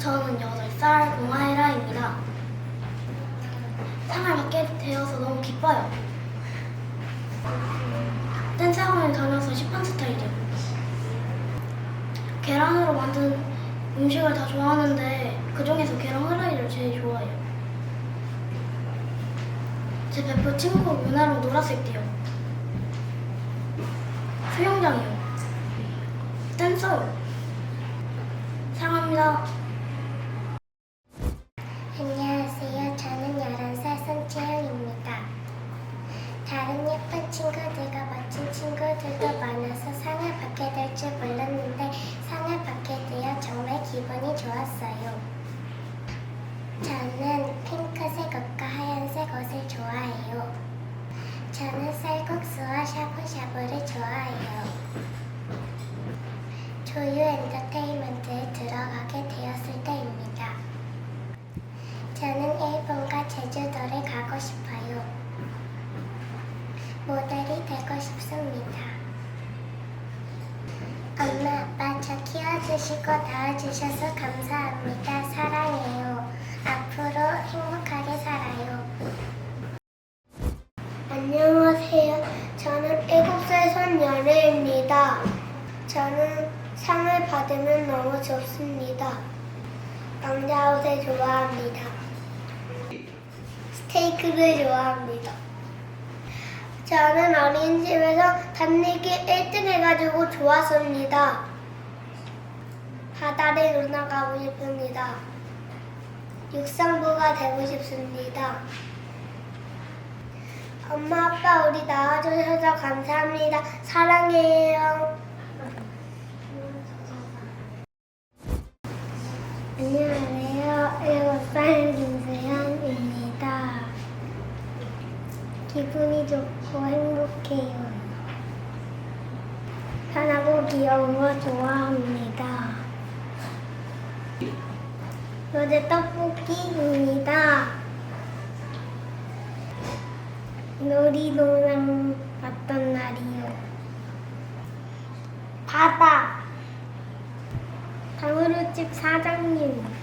저는 8살 공하이라입니다. 상을 받게 되어서 너무 기뻐요. 댄스 학원을 다녀서 10판 스타일이요. 계란으로 만든 음식을 다 좋아하는데 그 중에서 계란 후라이를 제일 좋아해요. 제 베프 친구 유나랑 놀았을 때요. 수영장이요. 댄서요. 사랑합니다. 다른 예쁜 친구들과 멋진 친구들도 많아서 상을 받게 될 줄 몰랐는데 상을 받게 되어 정말 기분이 좋았어요. 저는 핑크색 옷과 하얀색 옷을 좋아해요. 저는 쌀국수와 샤브샤브를 좋아해요. 조유 엔터테인먼트에 들어가게 되었을 때입니다. 저는 일본과 제주도를 가고 싶어요. 모델이 되고 싶습니다. 엄마, 아빠 저 키워주시고 낳아주셔서 감사합니다. 사랑해요. 앞으로 행복하게 살아요. 안녕하세요. 저는 7살 손연애입니다. 저는 상을 받으면 너무 좋습니다. 남자 옷을 좋아합니다. 스테이크를 좋아합니다. 저는 어린이집에서 달리기 1등 해가지고 좋았습니다. 바다를 놀러가고 싶습니다. 육상부가 되고 싶습니다. 엄마, 아빠 우리 낳아주셔서 감사합니다. 사랑해요. 7살 김세현입니다. 기분이 좋고 행복해요. 편하고 귀여운 거 좋아합니다. 어제 떡볶이입니다. 놀이동산 갔던 날이요. 바다. 방울우집 사장님.